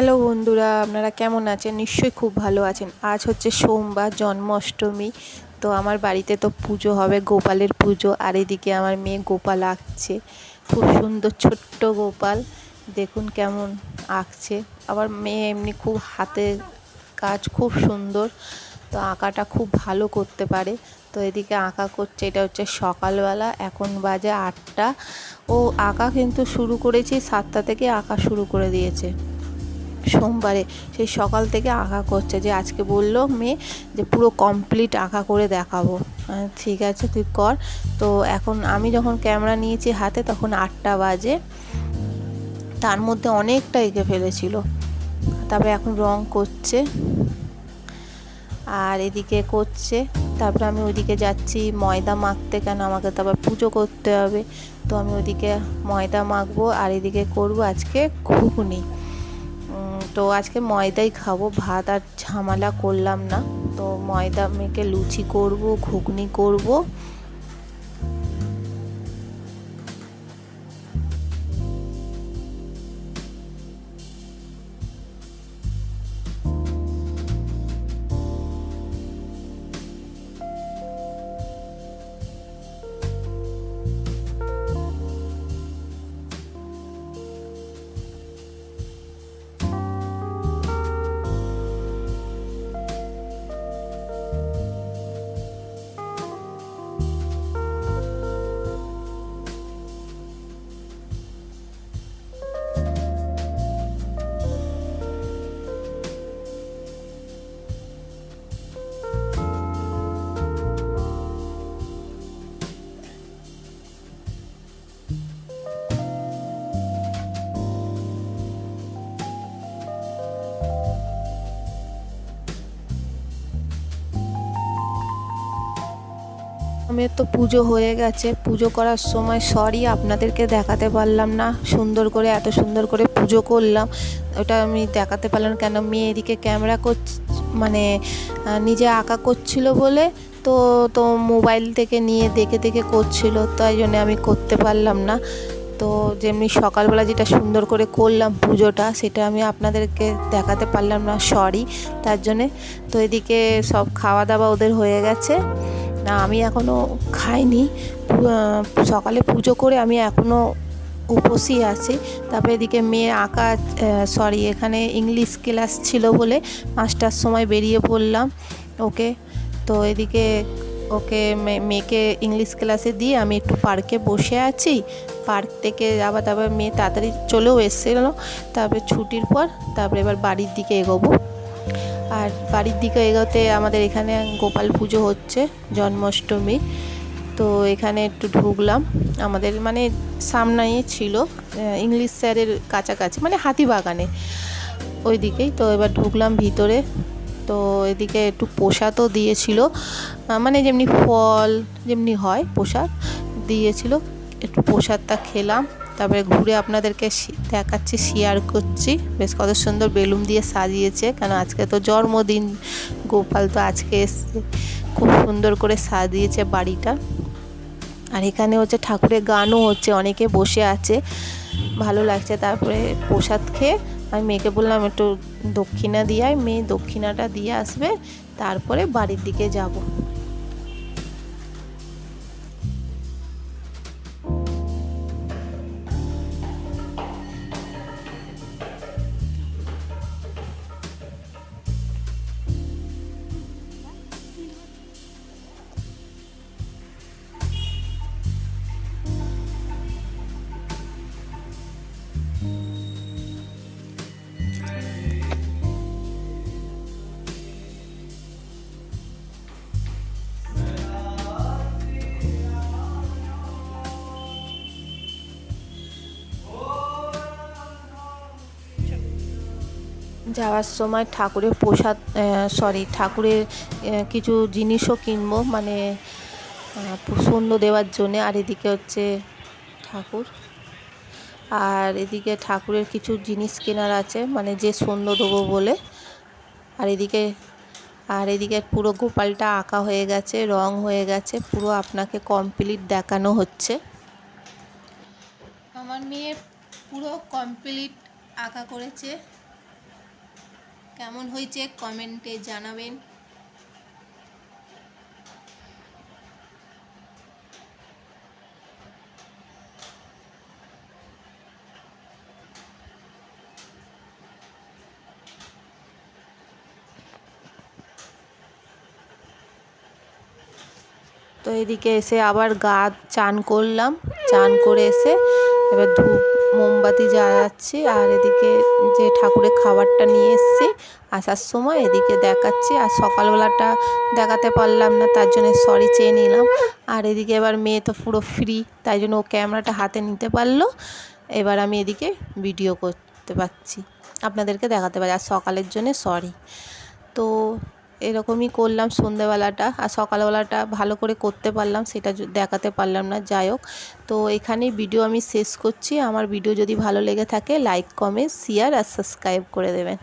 Hello বন্ধুরা, আপনারা কেমন আছেন? নিশ্চয়ই খুব ভালো আছেন। আজ হচ্ছে সোমবার, জন্মাষ্টমী। তো আমার বাড়িতে তো পুজো হবে, গোপালের পুজো। আর এদিকে আমার মেয়ে গোপাল আঁকছে। খুব সুন্দর ছোট্ট গোপাল। দেখুন কেমন আঁকছে। আবার মেয়ে এমনি খুব হাতের কাজ, খুব সুন্দর। তো আঁকাটা খুব ভালো করতে পারে। তো এদিকে আঁকা করছে, এটা হচ্ছে সকালবেলা। এখন বাজে আটটা। ও আঁকা কিন্তু শুরু করেছি, সাতটা থেকে আঁকা শুরু করে দিয়েছে। সোমবারে সেই সকাল থেকে আঁকা করছে যে আজকে বলল মেয়ে যে পুরো কমপ্লিট আঁকা করে দেখাবো। ঠিক আছে, তুই কর। তো এখন আমি যখন ক্যামেরা নিয়েছি হাতে, তখন আটটা বাজে। তার মধ্যে অনেকটা এঁকে ফেলেছিল। তারপরে এখন রং করছে আর এদিকে করছে। তারপরে আমি ওইদিকে যাচ্ছি, ময়দা মাখতে কেন? আমাকে তারপর পুজো করতে হবে। তো আমি ওইদিকে ময়দা মাখবো আর এদিকে করব আজকে ঘুগনি। তো আজকে ময়দাই খাব, ভাত আর ঝামেলা করলাম না। তো ময়দা মেখে লুচি করব, ঘুগনি করব। আমার তো পুজো হয়ে গেছে। পুজো করার সময় সরি আপনাদেরকে দেখাতে পারলাম না। সুন্দর করে, এত সুন্দর করে পুজো করলাম। ওটা আমি দেখাতে পারলাম কেন? মেয়ে এদিকে ক্যামেরা করছে মানে নিজে আঁকা করছিল বলে তো তো মোবাইল থেকে নিয়ে দেখে দেখে করছিল। তাই জন্য আমি করতে পারলাম না। তো যেমনি সকালবেলা যেটা সুন্দর করে করলাম পুজোটা, সেটা আমি আপনাদেরকে দেখাতে পারলাম না সরি তার জন্যে তো এদিকে সব খাওয়া দাওয়া ওদের হয়ে গেছে। না, আমি এখনও খাইনি। সকালে পুজো করে আমি এখনও উপসই আছি। তারপরে এদিকে মেয়ে আঁকা সরি এখানে ইংলিশ ক্লাস ছিল বলে পাঁচটার সময় বেরিয়ে পড়লাম ওকে। তো এদিকে ওকে মেয়েকে ইংলিশ ক্লাসে দিয়ে আমি একটু পার্কে বসে আছি। পার্ক থেকে আবার তারপর মেয়ে তাড়াতাড়ি চলেও এসেছিল। তারপরে ছুটির পর তারপরে এবার বাড়ির দিকে এগোবো। আর বাড়ির দিকে এগোতে আমাদের এখানে গোপাল পুজো হচ্ছে, জন্মাষ্টমী। তো এখানে একটু ঢুকলাম। আমাদের মানে সামনেই ছিল ইংলিশ স্যারের কাছাকাছি মানে হাতিবাগানে ওই দিকেই তো এবার ঢুকলাম ভিতরে। তো এদিকে একটু প্রসাদও দিয়েছিল। মানে যেমনি ফল যেমনি হয় প্রসাদ দিয়েছিল। একটু প্রসাদটা খেলাম। তারপরে ঘুরে আপনাদেরকে দেখাচ্ছি শেয়ার করছি। বেশ কত সুন্দর বেলুন দিয়ে সাজিয়েছে, কেন আজকে তো জন্মদিন। গোপাল তো আজকে এসছে, খুব সুন্দর করে সাজিয়েছে বাড়িটা। আর এখানে হচ্ছে ঠাকুরের গানও হচ্ছে, অনেকে বসে আছে, ভালো লাগছে। তারপরে প্রসাদ খেয়ে, আমি মেয়েকে বললাম, একটু দক্ষিণা দিয়ে মেয়ে দক্ষিণাটা দিয়ে আসবে, তারপরে বাড়ির দিকে যাব। যাওয়ার সময় ঠাকুরের প্রসাদ সরি ঠাকুরের কিছু জিনিসও কিনবো মানে সন্ধ্যে দেওয়ার জন্যে। আর এদিকে হচ্ছে ঠাকুর। আর এদিকে ঠাকুরের কিছু জিনিস কেনার আছে মানে যে সন্ধ্যে দেবো বলে। আর এদিকে আর এদিকে পুরো গোপালটা আঁকা হয়ে গেছে, রং হয়ে গেছে, পুরো আপনাকে কমপ্লিট দেখানো হচ্ছে। আমার মেয়ে পুরো কমপ্লিট আঁকা করেছে। কেমন হয়েছে কমেন্টে জানাবেন। তো এদিকে এসে আবার গা চান করলাম, চান করে এসে এবার ধূপ মোমবাতি জ্বালাচ্ছি আর এদিকে যে ঠাকুরের খাবারটা নিয়ে এসেছি আসার সময় এদিকে দেখাচ্ছি আর সকালবেলাটা দেখাতে পারলাম না, তার জন্য সরি চেয়ে নিলাম। আর এদিকে এবার মেয়ে তো পুরো ফ্রি তাই জন্য ও ক্যামেরাটা হাতে নিতে পারল। এবার আমি এদিকে ভিডিও করতে পারছি। আপনাদেরকে দেখাতে পারি, আর সকালের জন্যে সরি তো এরকমই করলাম সন্ধেবেলাটা আর সকালবেলাটা ভালো করে করতে পারলাম, সেটা দেখাতে পারলাম না, যাই হোক। তো এখানেই ভিডিও আমি শেষ করছি। আমার ভিডিও যদি ভালো লেগে থাকে লাইক কমেন্ট শেয়ার আর সাবস্ক্রাইব করে দেবেন।